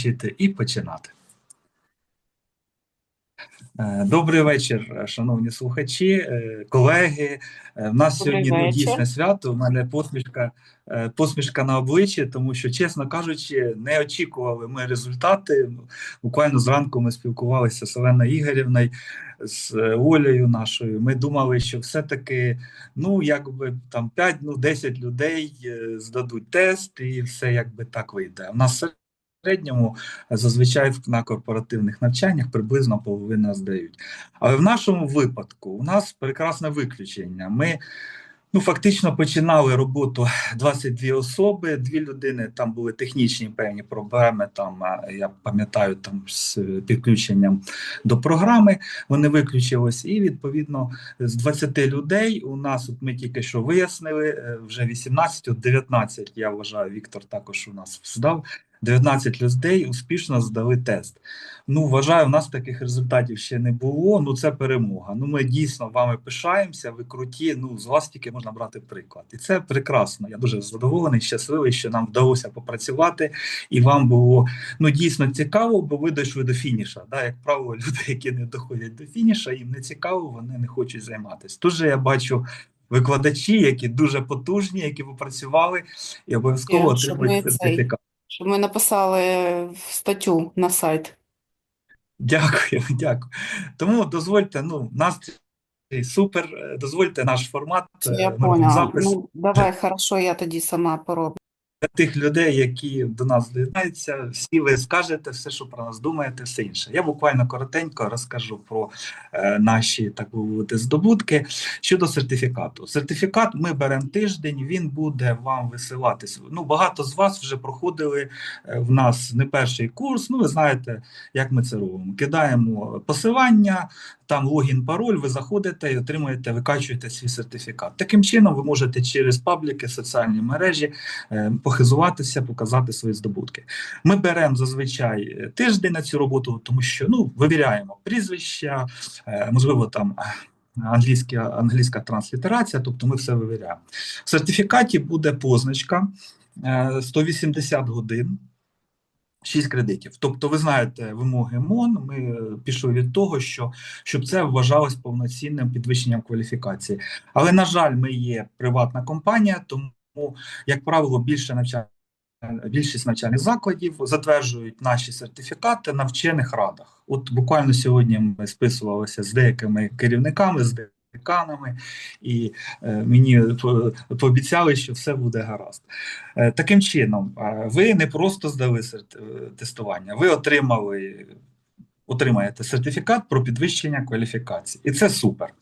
вчити і починати. Е, Добрий вечір, е, шановні слухачі, е, колеги. Е, В нас Добрий сьогодні ну, вечір. дійсне свято. У мене посмішка, е, посмішка на обличчі, тому що, чесно кажучи, не очікували ми результати. Буквально зранку ми спілкувалися з Оленою Ігорівною, з е, Олею нашою. Ми думали, що все-таки ну, якби там 5, ну 10 людей е, здадуть тест, і все якби так вийде. У нас середньому зазвичай на корпоративних навчаннях приблизно половина здають. Але в нашому випадку у нас прекрасне виключення. Ми ну, фактично починали роботу 22 особи, дві людини, там були технічні певні проблеми, там, я пам'ятаю, там з підключенням до програми вони виключились, і відповідно з 20 людей у нас, от ми тільки що вияснили, е, вже 18, от 19, я вважаю, Віктор також у нас здав. 19 людей успішно здали тест. Ну, вважаю, у нас таких результатів ще не було. Ну, це перемога. Ну, ми дійсно вами пишаємося, ви круті. Ну, з вас тільки можна брати приклад. І це прекрасно. Я дуже задоволений, щасливий, що нам вдалося попрацювати, і вам було ну дійсно цікаво, бо ви дійшли до фініша. Да? Як правило, люди, які не доходять до фініша, їм не цікаво, вони не хочуть займатися. Тут же я бачу. Викладачі, які дуже потужні, які попрацювали і обов'язково отримують сертифікат. Щоб ми написали статтю на сайт. Дякую, дякую. Тому дозвольте, ну, нас супер. е, Дозвольте наш формат. Е, я ми поняла. запис Ну, давай, хорошо, я тоді сама пороблю. Для тих людей, які до нас доєднаються. Всі ви скажете все, що про нас думаєте, все інше. Я буквально коротенько розкажу про е, наші так би здобутки щодо сертифікату. Сертифікат ми беремо тиждень. Він буде вам висилатись. Ну багато з вас вже проходили е, в нас не перший курс. Ну ви знаєте, як ми це робимо. Кидаємо посилання. Там логін, пароль, ви заходите і отримуєте, викачуєте свій сертифікат. Таким чином, ви можете через пабліки, соціальні мережі е, похизуватися, показати свої здобутки. Ми беремо зазвичай е, тиждень на цю роботу, тому що ну вивіряємо прізвища, е, можливо, там. е, Англійська, англійська транслітерація, тобто ми все вивіряємо. В сертифікаті буде позначка е, 180 годин, 6 кредитів. Тобто, ви знаєте вимоги МОН. Ми пішли від того, що щоб це вважалось повноцінним підвищенням кваліфікації. Але на жаль, ми є приватна компанія, тому як правило, більше навчання. Більшість навчальних закладів затверджують наші сертифікати на вчених радах. От буквально сьогодні ми списувалися з деякими керівниками, з деканами, і е, мені пообіцяли, що все буде гаразд. Е, таким чином, е, ви не просто здали е, тестування, ви отримали, отримаєте сертифікат про підвищення кваліфікації, і це супер.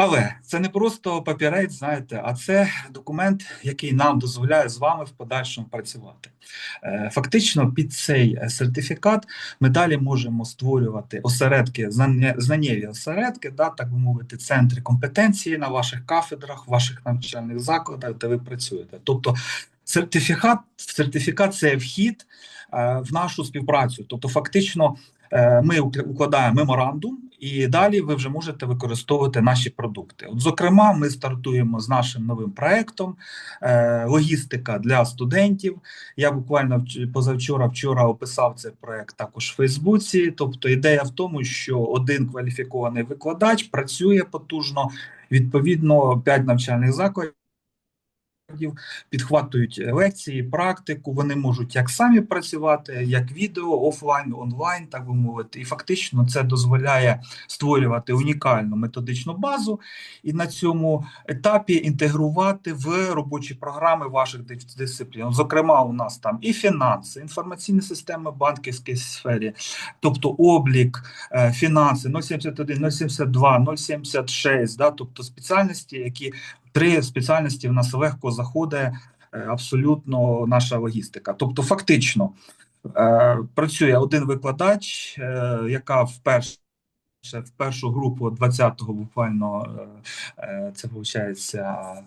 Але це не просто папірець, знаєте, а це документ, який нам дозволяє з вами в подальшому працювати. Е, Фактично, під цей е, сертифікат ми далі можемо створювати осередки, знаннєві осередки, да, так би мовити, центри компетенції на ваших кафедрах, ваших навчальних закладах, де ви працюєте. Тобто, сертифікат, сертифікат це вхід е, в нашу співпрацю. Тобто, фактично, ми укладаємо меморандум, і далі ви вже можете використовувати наші продукти. От, зокрема, ми стартуємо з нашим новим проектом е, логістика для студентів. Я буквально вч- позавчора вчора описав цей проект також в Фейсбуці. Тобто, ідея в тому, що один кваліфікований викладач працює потужно, відповідно, 5 навчальних закладів. Підхватують лекції, практику. Вони можуть як самі працювати, як відео, офлайн, онлайн, так би мовити. І фактично це дозволяє створювати унікальну методичну базу і на цьому етапі інтегрувати в робочі програми ваших дисциплін. Зокрема, у нас там і фінанси, інформаційні системи банківській сфері, тобто облік, е, фінанси 071, 072, 076, да, тобто спеціальності, які три спеціальності в нас легко заходить е, абсолютно наша логістика. Тобто, фактично е, працює один викладач, е, яка в перший в першу групу 20-го буквально е, е, це виходить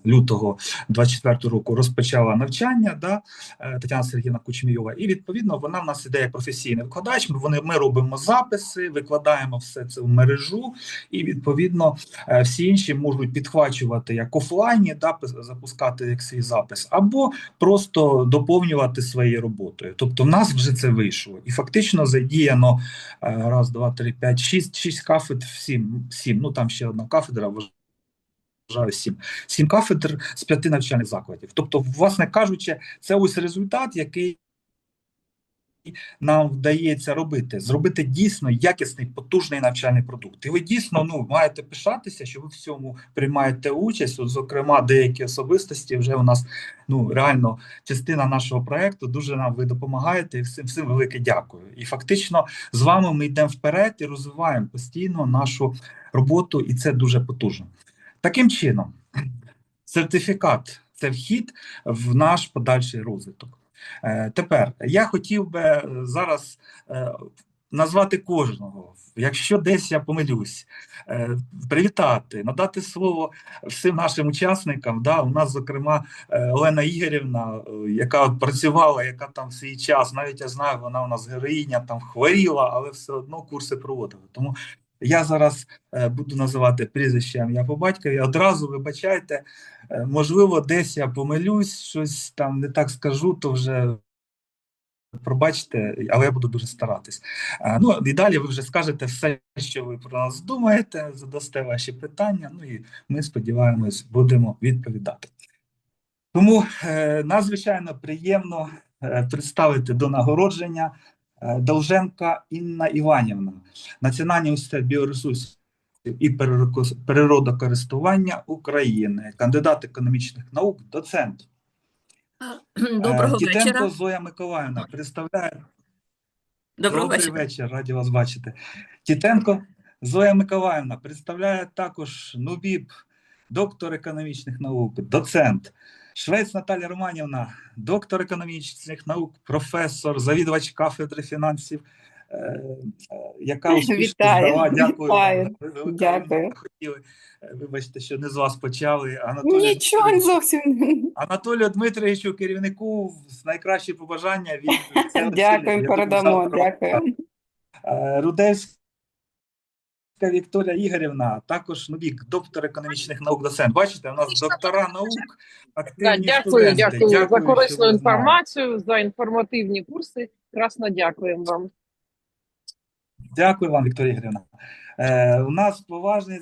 лютого 24 року розпочала навчання да, е, Тетяна Сергіївна Кучмійова, і відповідно вона в нас іде як професійний викладач. Ми вони ми робимо записи, викладаємо все це в мережу, і відповідно всі інші можуть підхвачувати як офлайні, да, запускати як свій запис, або просто доповнювати своєю роботою. Тобто, в нас вже це вийшло, і фактично задіяно раз, два, три, п'ять, шість, шість кафедр, сім, сім. Ну там ще одна кафедра. Вважаю сім. Сім кафедр з п'яти навчальних закладів. Тобто, власне кажучи, це ось результат, який нам вдається робити, зробити дійсно якісний, потужний навчальний продукт. І ви дійсно ну маєте пишатися, що ви в цьому приймаєте участь. От, зокрема, деякі особистості вже у нас ну реально частина нашого проекту. Дуже нам ви допомагаєте і всім всім велике дякую. І фактично з вами ми йдемо вперед і розвиваємо постійно нашу роботу, і це дуже потужно. Таким чином, сертифікат це вхід в наш подальший розвиток. Е, Тепер я хотів би е, зараз е, назвати кожного. Якщо десь я помилюсь, привітати, надати слово всім нашим учасникам. Да, у нас, зокрема, Олена Ігорівна, яка працювала, яка там свій час, навіть я знаю, вона у нас героїня, там хворіла, але все одно курси проводила. Тому я зараз е, буду називати прізвище ім'я по батькові. Одразу вибачайте, е, можливо, десь я помилюсь, щось там не так скажу, то вже пробачте, але я буду дуже старатись. Е, Ну і далі ви вже скажете все, що ви про нас думаєте, задасте ваші питання. Ну і ми сподіваємось, будемо відповідати. Тому е, надзвичайно приємно е, представити до нагородження е, Довженка Інна Іванівна, Національний університет біоресурсів і природокористування України, кандидат економічних наук, доцент. Е, Доброго Тітенко вечора. Зоя Миколаївна представляє Доброго Добрий вечора. вечір, раді вас бачити. Тітенко Зоя Миколаївна представляє також НУБІП, доктор економічних наук, доцент. Швець Наталя Романівна, доктор економічних наук, професор, завідувач кафедри фінансів, е, е, яка успішно Вітаю, здала. Дякую. Дякую. хотіли. Вибачте, що не з вас почали. Анатолій Нічого зовсім. Анатолію Дмитровичу, керівнику, найкращі побажання від Дякую, передамо. Дякую. Е, Рудевська Вікторія Ігорівна, також Нубік, доктор економічних наук, доцент. Бачите, у нас доктора наук, Да, дякую, студенти. дякую за корисну інформацію, за інформативні курси. Красно дякуємо вам. Дякую вам, Вікторія Ігорівна. Е, у нас поважний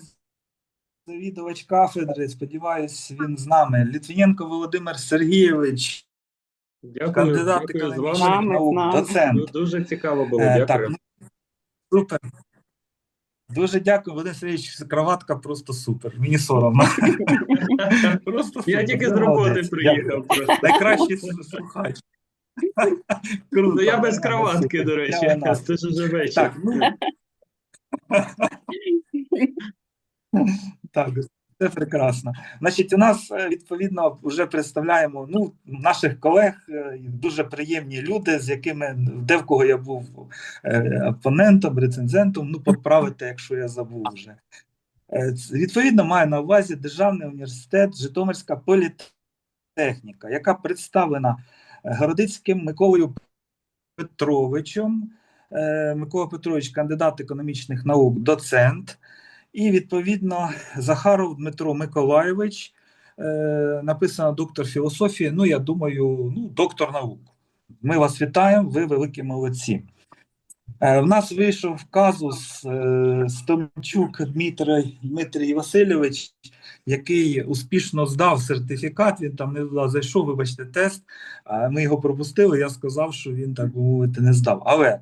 завідувач кафедри, сподіваюсь, він з нами. Літвіненко Володимир Сергійович, Дякую, кандидат дякую з економічних наук, нами. доцент. Ду- Дуже цікаво було, Е, дякую. так, ну, супер. Дуже дякую, Володимир Сергійович, Кроватка просто супер. Мені соромно. Просто Я тільки з роботи приїхав. Найкращий слухач. Круто. Ну я без кроватки, до речі. Це ж вже вечір. Так, ну, так, це прекрасно. Значить, у нас е, відповідно вже представляємо ну, наших колег, е, дуже приємні люди, з якими де в кого я був е, опонентом, рецензентом. Ну, поправити, якщо я забув вже. Відповідно, маю на увазі Державний університет Житомирська політехніка, яка представлена Городицьким Миколою Петровичем. Микола Петрович, кандидат економічних наук, доцент. І відповідно Захаров Дмитро Миколайович, е, написано доктор філософії. Ну, я думаю, ну, доктор наук. Ми вас вітаємо, ви великі молодці. Е, В нас вийшов казус е, Стомчук Дмитрій Васильович, який успішно здав сертифікат. Він там не зайшов, вибачте, тест. Ми його пропустили. Я сказав, що він так би мовити не здав. Але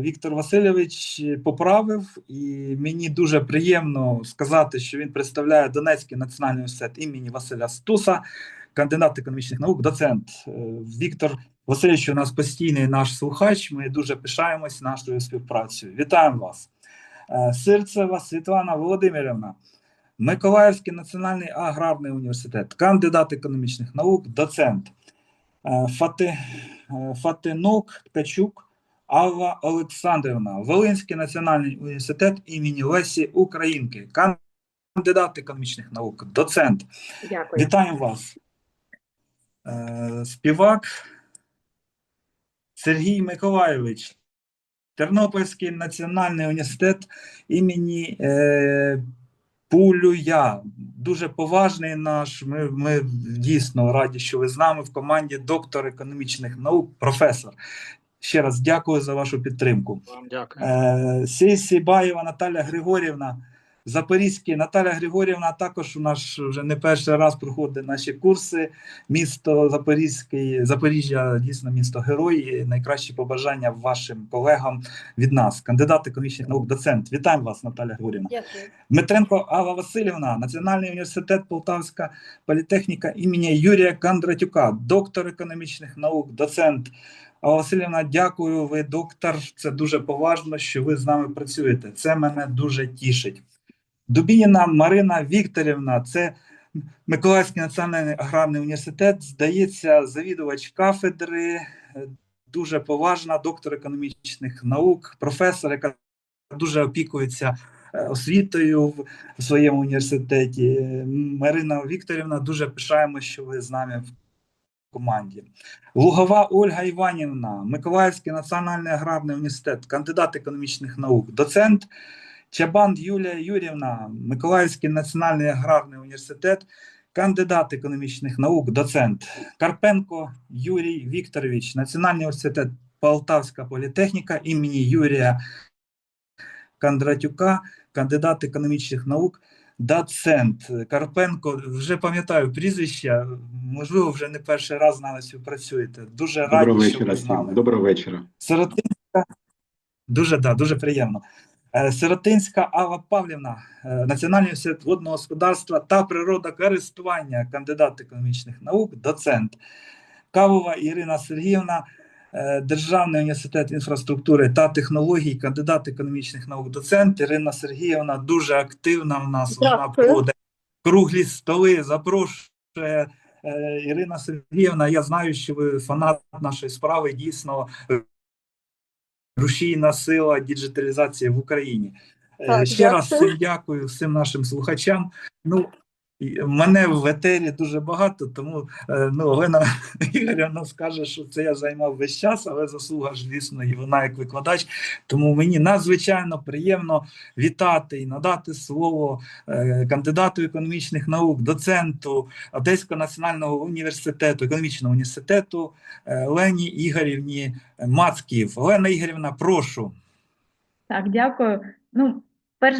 Віктор Васильович поправив, і мені дуже приємно сказати, що він представляє Донецький національний університет імені Василя Стуса, кандидат економічних наук, доцент. Е, Віктор Васильович у нас постійний наш слухач. Ми дуже пишаємось нашою співпрацею. Вітаємо вас. Е, Сирцева Світлана Володимирівна, Миколаївський національний аграрний університет, кандидат економічних наук, доцент. Е, Фати, е, Фатинок Ткачук Алла Олександрівна, Волинський національний університет імені Лесі Українки, кандидат економічних наук, доцент. Дякую. Вітаємо вас. Е, Співак Сергій Миколайович, Тернопільський національний університет імені е, Пулюя. Дуже поважний наш. Ми, ми дійсно раді, що ви з нами в команді доктор економічних наук, професор. Ще раз дякую за вашу підтримку. Вам дякую. Е, Сісібаєва Наталя Григорівна, Запорізький Наталя Григорівна також у нас вже не перший раз проходить наші курси. Місто Запорізький, Запоріжжя дійсно місто герой. І Найкращі побажання вашим колегам від нас, кандидат економічних наук, доцент. Вітаємо вас, Наталя Григорівна. Дякую. Дмитренко Алла Васильівна, Національний університет Полтавська політехніка імені Юрія Кондратюка, доктор економічних наук, доцент. Васильівна, дякую. Ви доктор. Це дуже поважно, що ви з нами працюєте. Це мене дуже тішить. Дубініна Марина Вікторівна, це Миколаївський національний аграрний університет. Здається, завідувач кафедри, е, дуже поважна, доктор економічних наук, професор, яка дуже опікується е, освітою в своєму університеті. Е, Марина Вікторівна, дуже пишаємо, що ви з нами команді. Лугова Ольга Іванівна, Миколаївський національний аграрний університет, кандидат економічних наук, доцент. Чабан Юлія Юрівна, Миколаївський національний аграрний університет, кандидат економічних наук, доцент. Карпенко Юрій Вікторович, Національний університет Полтавська політехніка імені Юрія Кондратюка, кандидат економічних наук, доцент. Карпенко, вже пам'ятаю прізвище, можливо, вже не перший раз з нами співпрацюєте. Дуже раді, Доброго що ви вечора з нами. Доброго вечора. Сиротинська. Дуже да, дуже приємно. Е, Сиротинська Алла Павлівна, е, Національний університет водного господарства та природокористування, кандидат економічних наук, доцент. Кавова Ірина Сергіївна, Державний університет інфраструктури та технологій, кандидат економічних наук, доцент. Ірина Сергіївна дуже активна в нас. Вона проводить круглі столи, запрошує. Е, Ірина Сергіївна, я знаю, що ви фанат нашої справи. Дійсно, рушійна сила діджиталізації в Україні. Е, Так, Ще раз дякую. всім дякую всім нашим слухачам. Ну, мене в етері дуже багато, тому е, ну, Олена Ігорівна скаже, що це я займав весь час, але заслуга ж, звісно, і вона як викладач. Тому мені надзвичайно приємно вітати і надати слово е, кандидату економічних наук, доценту Одеського національного університету, економічного університету е, Лені Ігорівні Мацків. Олена Ігорівна, прошу. Так, дякую. Ну, перш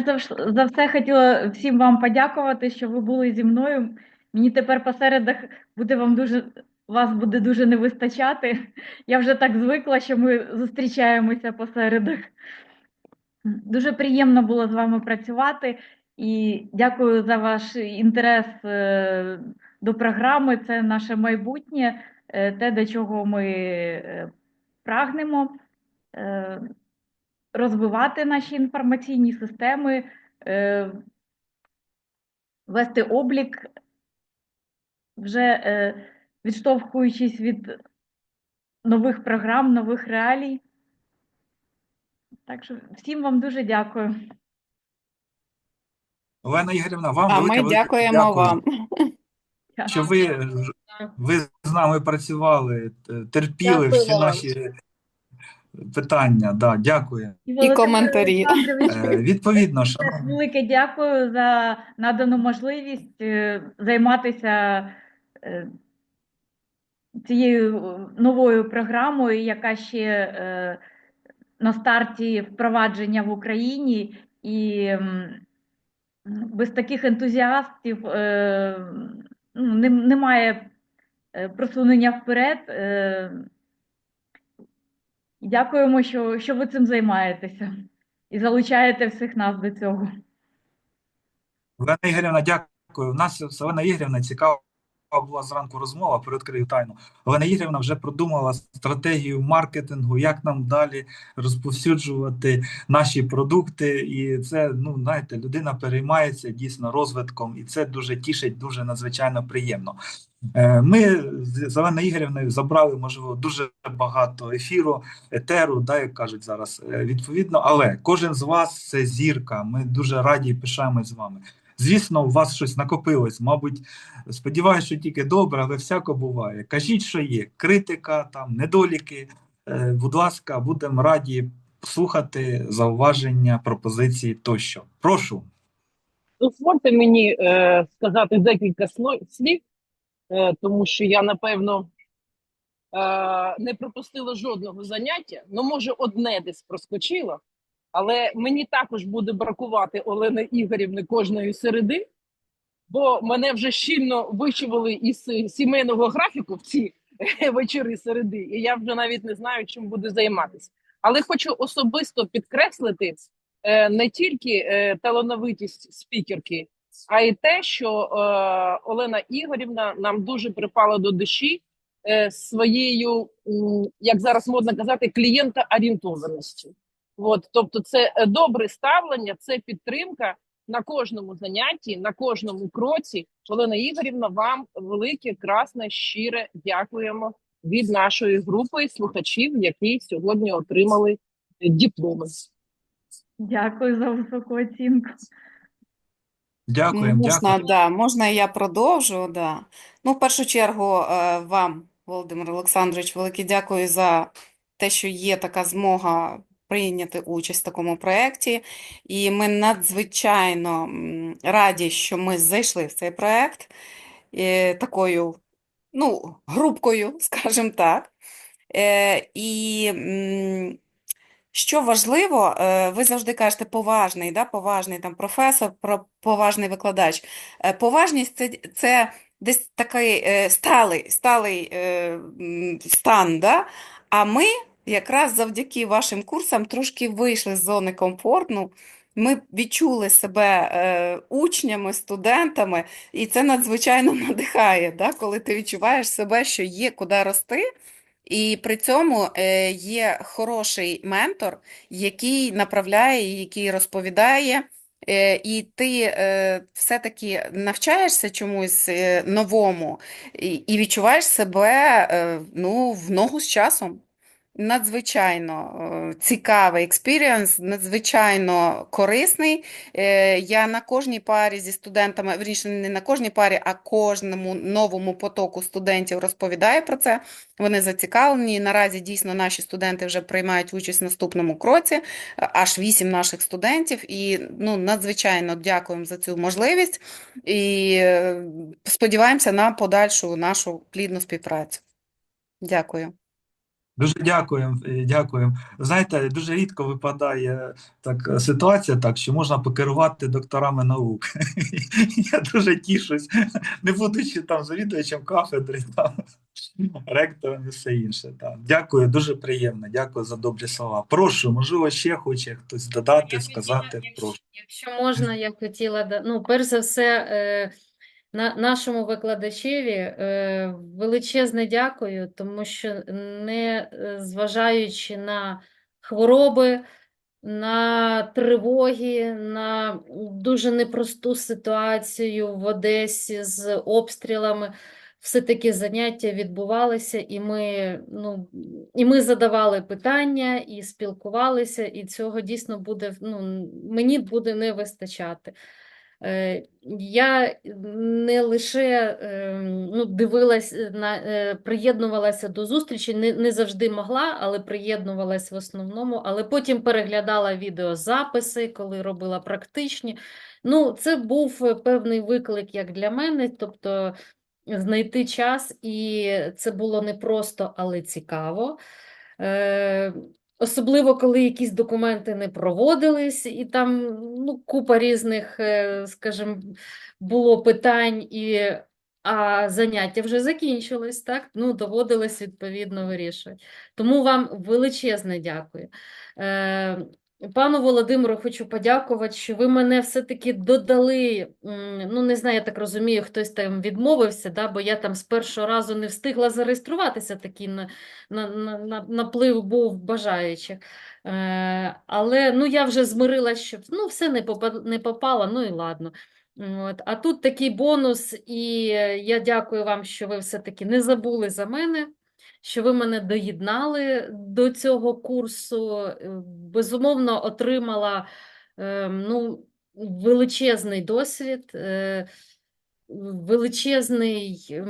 за, все, хотіла всім вам подякувати, що ви були зі мною. Мені тепер по середах буде вам дуже, вас буде дуже не вистачати. Я вже так звикла, що ми зустрічаємося по середах. Дуже приємно було з вами працювати і дякую за ваш інтерес е, до програми. Це наше майбутнє, е, те, до чого ми е, прагнемо. Розвивати наші інформаційні системи, е, вести облік, вже е, відштовхуючись від нових програм, нових реалій. Так що всім вам дуже дякую. Олена Ігорівна, вам А велике, ми велике дякуємо дякую, вам. що ви, ви з нами працювали, терпіли Дякую всі вам. наші питання. Да, дякую. Володимир коментарі. Е, Відповідно, шановні. велике дякую за надану можливість е, займатися е, цією е, новою програмою, яка ще е, на старті впровадження в Україні, і м, без таких ентузіастів е, ну, не- немає е, просунення вперед. Е, Дякуємо, що, що ви цим займаєтеся і залучаєте всіх нас до цього. Олена Ігорівна, дякую. У нас з Олена Ігорівна цікава була зранку розмова про тайну. Олена Ігорівна вже продумала стратегію маркетингу, як нам далі розповсюджувати наші продукти. І це, ну знаєте, людина переймається дійсно розвитком, і це дуже тішить, дуже надзвичайно приємно. Е, Ми з Зеленою Ігорівною забрали, можливо, дуже багато ефіру, етеру, да, як кажуть зараз, е, відповідно, але кожен з вас це зірка. Ми дуже раді пишаємось з вами. Звісно, у вас щось накопилось. Мабуть, сподіваюся, що тільки добре, але всяко буває. Кажіть, що є. Критика, там, недоліки. Е, Будь ласка, будемо раді слухати зауваження, пропозиції тощо. Прошу. Дозвольте мені е, сказати декілька слів, тому що я, напевно, е, не пропустила жодного заняття. Ну, може, одне десь проскочило, але мені також буде бракувати Олени Ігорівни кожної середи, бо мене вже щільно вичували із е, сімейного графіку в ці е, вечори середи, і я вже навіть не знаю, чим буду займатися. Але хочу особисто підкреслити е, не тільки е, талановитість спікерки, а й те, що е, Олена Ігорівна нам дуже припала до душі е, своєю, як зараз модно казати, клієнта-орієнтованістю. От, тобто, це е, добре ставлення, це підтримка на кожному занятті, на кожному кроці. Олена Ігорівна, вам велике, красне, щире дякуємо від нашої групи слухачів, які сьогодні отримали е, дипломи. Дякую за високу оцінку. Дякуємо, Можна, дякуємо. да, можна я продовжу, да. Ну, в першу чергу, е, вам, Володимир Олександрович, велике дякую за те, що є така змога прийняти участь в такому проєкті. І ми надзвичайно раді, що ми зайшли в цей проєкт е, такою, ну, групкою, скажімо так. Е, і що важливо, е, ви завжди кажете поважний, да, поважний там професор, про- поважний викладач. Е, Поважність це, це десь такий е, сталий, сталий стан, да? А ми якраз завдяки вашим курсам трошки вийшли з зони комфортну. Ми відчули себе е, учнями, студентами, і це надзвичайно надихає, да? Коли ти відчуваєш себе, що є куди рости. І при цьому е, є хороший ментор, який направляє, який розповідає, е, і ти е, все-таки навчаєшся чомусь новому і, відчуваєш себе ну, в ногу з часом. Надзвичайно е, цікавий експірієнс, надзвичайно корисний. Е, Я на кожній парі зі студентами, вірніше, не на кожній парі, а кожному новому потоку студентів розповідаю про це. Вони зацікавлені. Наразі дійсно наші студенти вже приймають участь в наступному кроці, е, аж вісім наших студентів. І ну, надзвичайно дякуємо за цю можливість і сподіваємося на подальшу нашу плідну співпрацю. Дякую. Дуже дякуємо, е, дякуємо. Знаєте, дуже рідко випадає так е, ситуація, так що можна покерувати докторами наук. Я дуже тішусь, не будучи там завідувачем кафедри, там ректором і все інше. Так. Дякую, дуже приємно. Дякую за добрі слова. Прошу, можливо, ще хоче хтось додати, Я сказати. хотіла, якщо, Прошу. якщо можна, я хотіла, ну, перш за все, е, на, нашому викладачеві е, величезне дякую, тому що не е, зважаючи на хвороби, на тривоги, на дуже непросту ситуацію в Одесі з обстрілами, все-таки заняття відбувалися, і ми, ну, і ми задавали питання, і спілкувалися, і цього дійсно буде, ну, мені буде не вистачати. Е, Я не лише е, ну, дивилась на е, приєднувалася до зустрічі, не, не завжди могла, але приєднувалась в основному. Але потім переглядала відеозаписи, коли робила практичні. Ну, це був е, певний виклик як для мене, тобто знайти час, і це було непросто, але цікаво. Е, Особливо, коли якісь документи не проводились, і там ну, купа різних, е, скажімо, було питань, і, а заняття вже закінчились, так? Ну, доводилось відповідно вирішувати. Тому вам величезне дякую. Пану Володимиру хочу подякувати, що ви мене все-таки додали. Ну, не знаю, я так розумію, хтось там відмовився, да, бо я там з першого разу не встигла зареєструватися, такий на, на, на, на, наплив був бажаючих. Е, але ну, я вже змирилася, що ну, все не, попа- не попало, ну і ладно. От. А тут такий бонус, і я дякую вам, що ви все-таки не забули за мене, що ви мене доєднали до цього курсу. Е, Безумовно, отримала е, ну, величезний досвід, е, величезний,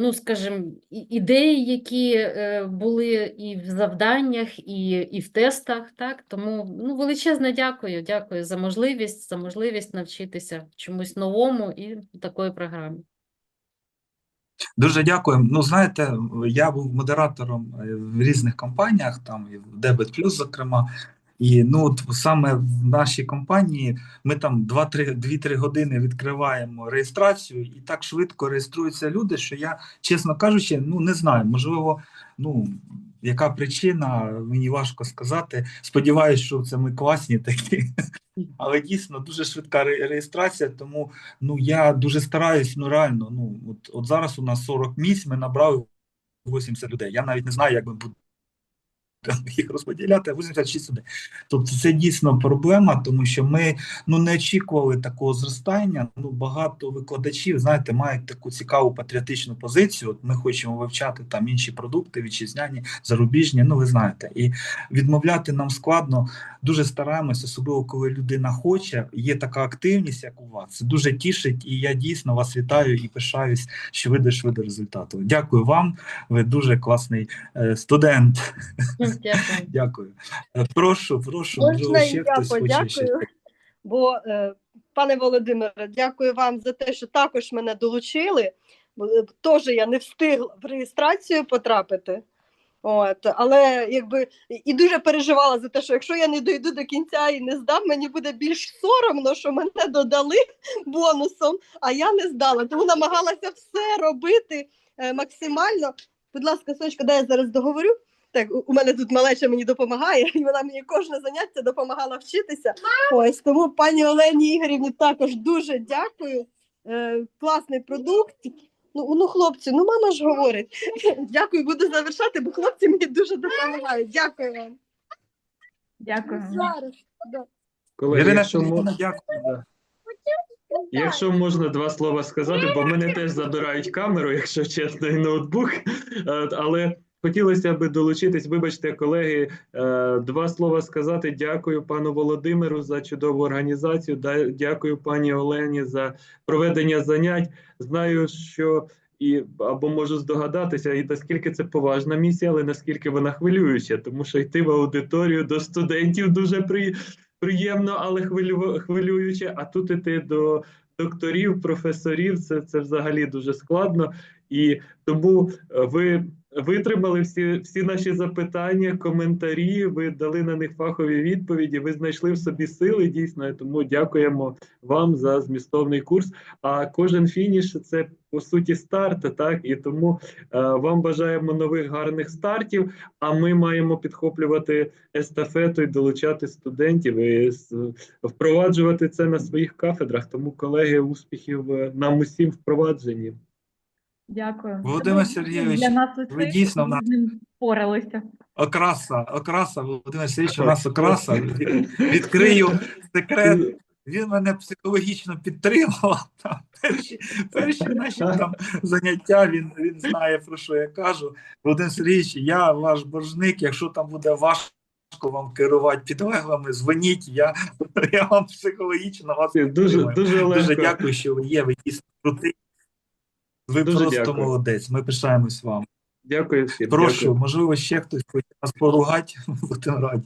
ну, скажімо, ідеї, які були і в завданнях, і, і в тестах. Так? Тому ну, величезне дякую. Дякую за можливість, за можливість навчитися чомусь новому і такої програмі. Дуже дякую. Ну, знаєте, я був модератором е, в різних компаніях, там і в Debit Plus, зокрема. І ну, от саме в нашій компанії ми там 2-3 2-3 години відкриваємо реєстрацію, і так швидко реєструються люди, що я, чесно кажучи, ну не знаю, можливо, ну яка причина, мені важко сказати. Сподіваюсь, що це ми класні такі. Але дійсно дуже швидка реєстрація, тому ну я дуже стараюсь, ну реально, ну от, от зараз у нас 40 місць, ми набрали 80 людей. Я навіть не знаю, як ми будемо їх розподіляти, а 86 людей. Тобто це дійсно проблема, тому що ми ну не очікували такого зростання. Ну багато викладачів, знаєте, мають таку цікаву патріотичну позицію. От ми хочемо вивчати там інші продукти, вітчизняні, зарубіжні. Ну ви знаєте, і відмовляти нам складно. Дуже стараємось, особливо коли людина хоче. Є така активність, як у вас. Це дуже тішить, і я дійсно вас вітаю і пишаюсь, що ви дійшли до результату. Дякую вам. Ви дуже класний е, студент. Дякую. Дякую. Е, Прошу, прошу, Можна можливо, і ще хтось хоче ще. подякую? Бо, е, пане Володимире, дякую вам за те, що також мене долучили. Е, Теж я не встигла в реєстрацію потрапити. От, але якби і- дуже переживала за те, що якщо я не дойду до кінця і не здам, мені буде більш соромно, що мене додали бонусом, а я не здала. Тому намагалася все робити максимально. Будь ласка, сонечко, дай я зараз договорю. Так, у- у мене тут малеча мені допомагає, і вона мені кожне заняття допомагала вчитися. Ось тому пані Олені Ігорівні також дуже дякую. Е, класний продукт. Ну, ну, хлопці, ну мама ж говорить. Дякую, буду завершати, бо хлопці мені дуже допомагають. Дякую вам. Дякую. Зараз. Да. Колеги, Ірина якщо, мо- Сергіївна, дякую. да. якщо можна два слова сказати, бо мене теж забирають камеру, якщо чесно, і ноутбук. Е, Але хотілося б долучитись, вибачте, колеги, е, два слова сказати. Дякую пану Володимиру за чудову організацію. Дякую пані Олені за проведення занять. Знаю, що і або можу здогадатися, і наскільки це поважна місія, але наскільки вона хвилююча, тому що йти в аудиторію до студентів дуже при, приємно, але хвилю, хвилююче. А тут іти до докторів, професорів, це, це взагалі дуже складно. І тому е, ви витримали всі, всі наші запитання, коментарі, ви дали на них фахові відповіді, ви знайшли в собі сили дійсно. Тому дякуємо вам за змістовний курс. А кожен фініш це по суті старт, так і тому е, вам бажаємо нових гарних стартів. А ми маємо підхоплювати естафету і долучати студентів і впроваджувати це на своїх кафедрах. Тому, колеги, успіхів е, нам усім впровадженні. Дякую. Володимир Сергійович, для нас ви дійсно нас- з ним впоралися. Окраса, окраса, Володимир Сергійович, у нас окраса. Відкрию секрет. Він мене психологічно підтримував. Там, перші, перші наші там заняття, він, він знає, про що я кажу. Володимир Сергійович, я ваш боржник, якщо там буде важко вам керувати підлеглими, дзвоніть, я, я вам психологічно вас Дуже, підтримую. дуже легко. Дуже дякую, що ви є, ви дійсно крутий. Ви Дуже просто дякую. молодець, ми пишаємось вам. Дякую всім. Прошу, Дякую. можливо, ще хтось хоче нас поругати, будемо раді.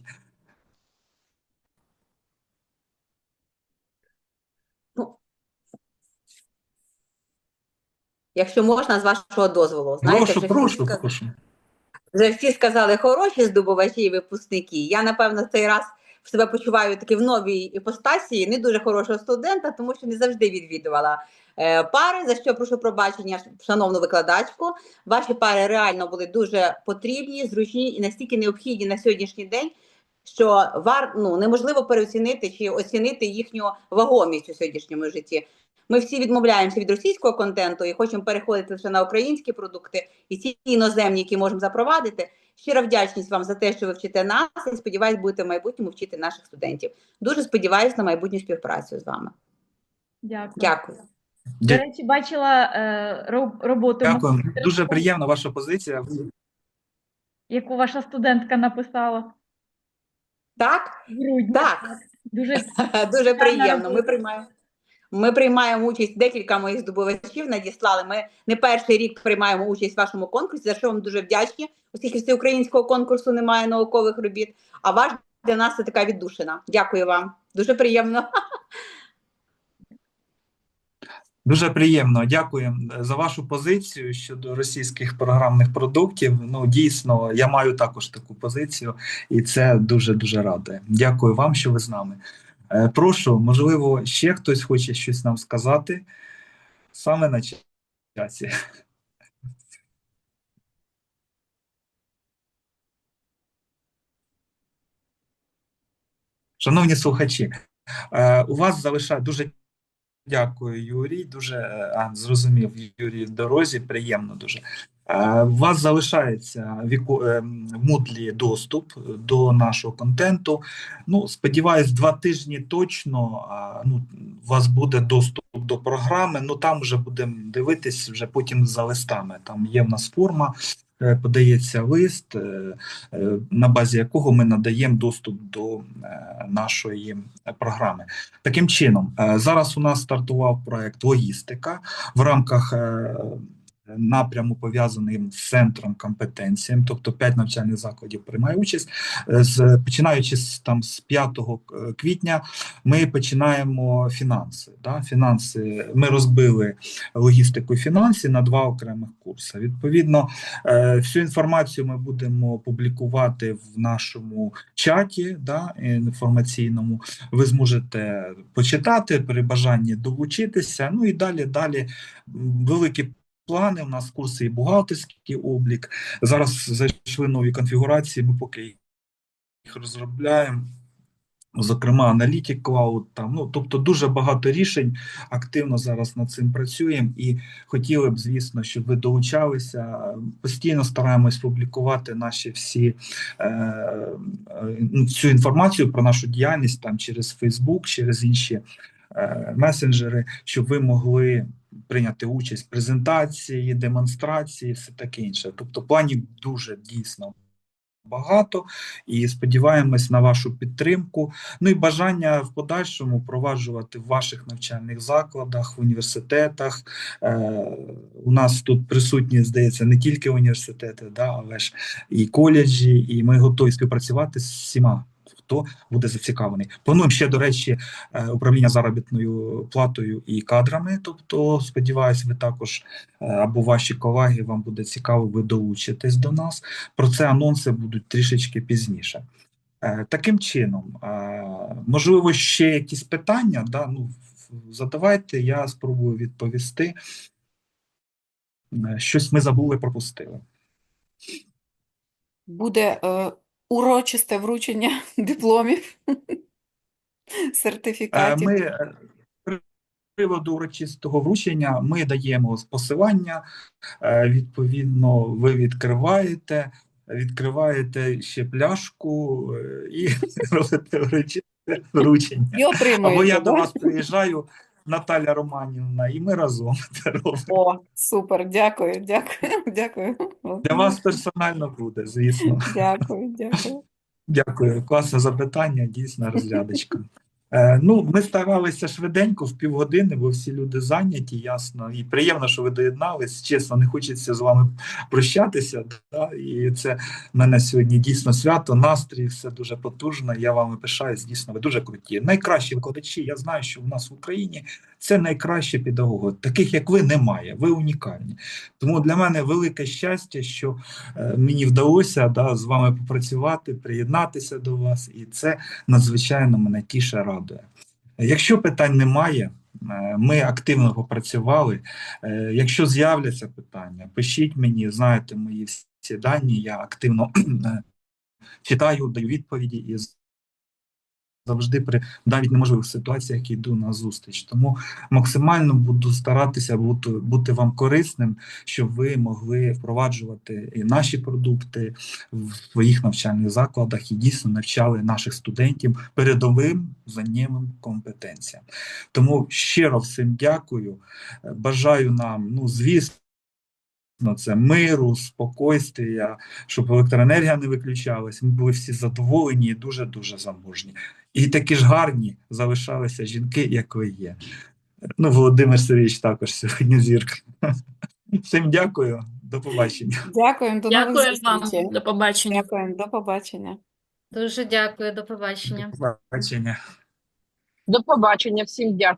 Якщо можна, з вашого дозволу. Знаєте, Прошу, вже прошу, всі, прошу. вже всі сказали хороші здобувачі і випускники. Я, напевно, цей раз себе почуваю таки в новій іпостасії, не дуже хорошого студента, тому що не завжди відвідувала е, пари, за що прошу пробачення, шановну викладачку. Ваші пари реально були дуже потрібні, зручні і настільки необхідні на сьогоднішній день, що вар, ну, неможливо переоцінити чи оцінити їхню вагомість у сьогоднішньому житті. Ми всі відмовляємося від російського контенту і хочемо переходити лише на українські продукти і ці іноземні, які можемо запровадити. Щира вдячність вам за те, що ви вчите нас, і сподіваюсь, будете в майбутньому вчити наших студентів. Дуже сподіваюся на майбутню співпрацю з вами. Дякую. Дякую. До речі, бачила е, роботу, Дякую. Дуже приємна ваша позиція. яку ваша студентка написала Так, в так. Дуже Дуже приємно. Ми приймаємо. Ми приймаємо участь. Декілька моїх здобувачів надіслали. Ми не перший рік приймаємо участь в вашому конкурсі, за що вам дуже вдячні, оскільки всеукраїнського конкурсу немає наукових робіт. А ваш для нас це така віддушина. Дякую вам. Дуже приємно. Дуже приємно. Дякую за вашу позицію щодо російських програмних продуктів. Ну, дійсно, я маю також таку позицію, і це дуже дуже радує. Дякую вам, що ви з нами. Е, Прошу, можливо, ще хтось хоче щось нам сказати саме на часі. Шановні слухачі, е, у вас залишає дуже дякую, Юрій. Дуже е, а, зрозумів Юрій в дорозі. Приємно дуже. Е, У вас залишається віку е, Мудлі доступ до нашого контенту. Ну, сподіваюсь, два тижні точно ну, у вас буде доступ до програми. Ну там вже будемо дивитись вже потім за листами. Там є в нас форма. е, Подається лист, е, е, на базі якого ми надаємо доступ до е, нашої програми. Таким чином, е, зараз у нас стартував проект логістика в рамках е, напряму пов'язаний з центром компетенціям, тобто 5 навчальних закладів приймає участь. Е, З починаючи з там з 5 квітня, ми починаємо фінанси. Да? Фінанси ми розбили логістику і фінанси на два окремих курси. Відповідно, е, всю інформацію ми будемо публікувати в нашому чаті да, інформаційному. Ви зможете почитати при бажанні долучитися. Ну і далі, далі м, великі плани. У нас курси і бухгалтерський облік. Зараз зайшли нові конфігурації. Ми поки їх розробляємо. Зокрема, Analytic Cloud, там, ну, тобто дуже багато рішень, активно зараз над цим працюємо і хотіли б, звісно, щоб ви долучалися. Постійно стараємось публікувати наші всі е, е, ну, інформацію про нашу діяльність там через Facebook, через інші месенджери, щоб ви могли прийняти участь в презентації, демонстрації, все таке інше. Тобто планів дуже дійсно багато і сподіваємось на вашу підтримку. Ну і бажання в подальшому впроваджувати в ваших навчальних закладах, в університетах. Е, у нас тут присутні, здається, не тільки університети, да, але ж і коледжі, і ми готові співпрацювати з всіма. Хто буде зацікавлений? Плануємо ще, до речі, е, управління заробітною платою і кадрами. Тобто, сподіваюся, ви також е, або ваші колеги вам буде цікаво, ви долучитесь до нас. Про це анонси будуть трішечки пізніше. Е, Таким чином, можливо, ще якісь питання, да? ну, задавайте, я спробую відповісти. Щось ми забули, пропустили. Буде урочисте вручення дипломів, Е, сертифікатів. Ми е, приводу урочистого вручення ми даємо посилання. е, Відповідно, ви відкриваєте, відкриваєте ще пляшку і робите урочисте вручення. І. Або я до вас приїжджаю, Наталя Романівна, і ми разом це робимо. О, супер, дякую, дякую, дякую. Для вас персонально буде, звісно. Дякую, дякую. Дякую, класне запитання, дійсно розглядочка. Е, ну, ми старалися швиденько, в півгодини, бо всі люди зайняті, ясно. І приємно, що ви доєднались. Чесно, не хочеться з вами прощатися. Да? І це в мене сьогодні дійсно свято, настрій, все дуже потужно. Я вами пишаюсь, дійсно, ви дуже круті. Найкращі викладачі. Я знаю, що в нас в Україні це найкращі педагоги. Таких як ви немає. Ви унікальні. Тому для мене велике щастя, що е, мені вдалося да, з вами попрацювати, приєднатися до вас, і це надзвичайно мене тіше. Якщо питань немає, е, ми активно попрацювали. Е, Якщо з'являться питання, пишіть мені, знаєте мої всі дані, я активно е, читаю, даю відповіді і завжди при навіть неможливих ситуаціях йду на зустріч. Тому максимально буду старатися бути, бути вам корисним, щоб ви могли впроваджувати і наші продукти в своїх навчальних закладах і дійсно навчали наших студентів передовим знаннєвим компетенціям. Тому щиро всім дякую. Бажаю нам, ну звісно. Це миру, спокойствия, щоб електроенергія не виключалась. Ми були всі задоволені і дуже дуже заможні. І такі ж гарні залишалися жінки, як ви є. Ну, Володимир Сергійович також сьогодні зірка. Всім дякую, до побачення. Дякуємо, до нових Дякую вам. зустрічей. До побачення. Дякуємо, до побачення. Дуже дякую, до побачення. До побачення. До побачення, всім дякую.